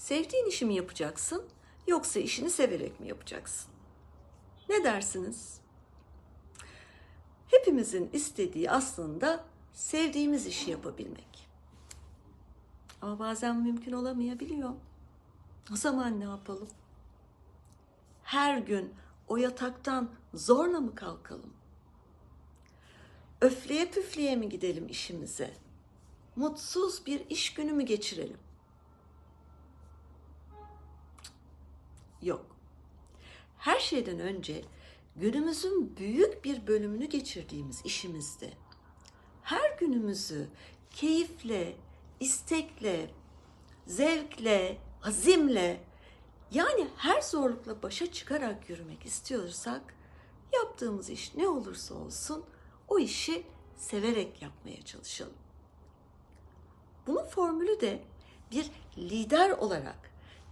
Sevdiğin işi mi yapacaksın yoksa işini severek mi yapacaksın? Ne dersiniz? Hepimizin istediği aslında sevdiğimiz işi yapabilmek. Ama bazen mümkün olamayabiliyor. O zaman ne yapalım? Her gün o yataktan zorla mı kalkalım? Öfleye püfleye mi gidelim işimize? Mutsuz bir iş günü mü geçirelim? Yok. Her şeyden önce günümüzün büyük bir bölümünü geçirdiğimiz işimizde her günümüzü keyifle, istekle, zevkle, azimle yani her zorlukla başa çıkarak yürümek istiyorsak yaptığımız iş ne olursa olsun o işi severek yapmaya çalışalım. Bunun formülü de bir lider olarak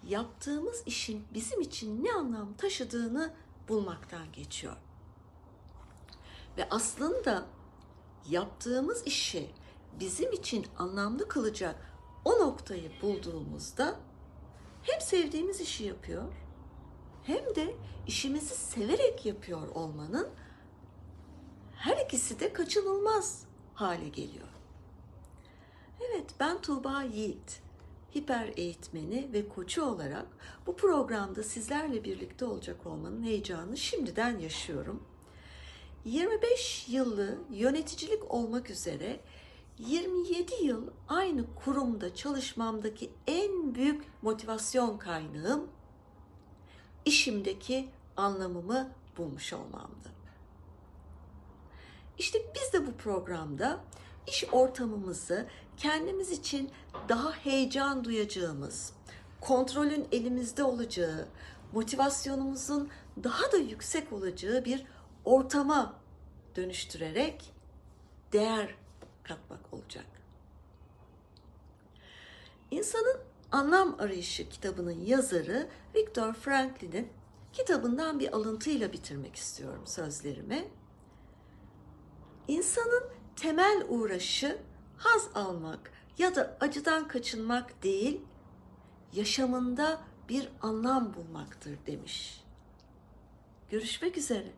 yaptığımız işin bizim için ne anlam taşıdığını bulmaktan geçiyor. Ve aslında yaptığımız işi bizim için anlamlı kılacak o noktayı bulduğumuzda hem sevdiğimiz işi yapıyor hem de işimizi severek yapıyor olmanın her ikisi de kaçınılmaz hale geliyor. Evet ben Tuğba Yiğit, hiper eğitmeni ve koçu olarak bu programda sizlerle birlikte olacak olmanın heyecanını şimdiden yaşıyorum. 25 yıllı yöneticilik olmak üzere 27 yıl aynı kurumda çalışmamdaki en büyük motivasyon kaynağım işimdeki anlamımı bulmuş olmamdı. İşte biz de bu programda iş ortamımızı kendimiz için daha heyecan duyacağımız, kontrolün elimizde olacağı, motivasyonumuzun daha da yüksek olacağı bir ortama dönüştürerek değer katmak olacak. İnsanın Anlam Arayışı kitabının yazarı Viktor Franklin'in kitabından bir alıntıyla bitirmek istiyorum sözlerimi. İnsanın temel uğraşı haz almak ya da acıdan kaçınmak değil, yaşamında bir anlam bulmaktır demiş. Görüşmek üzere.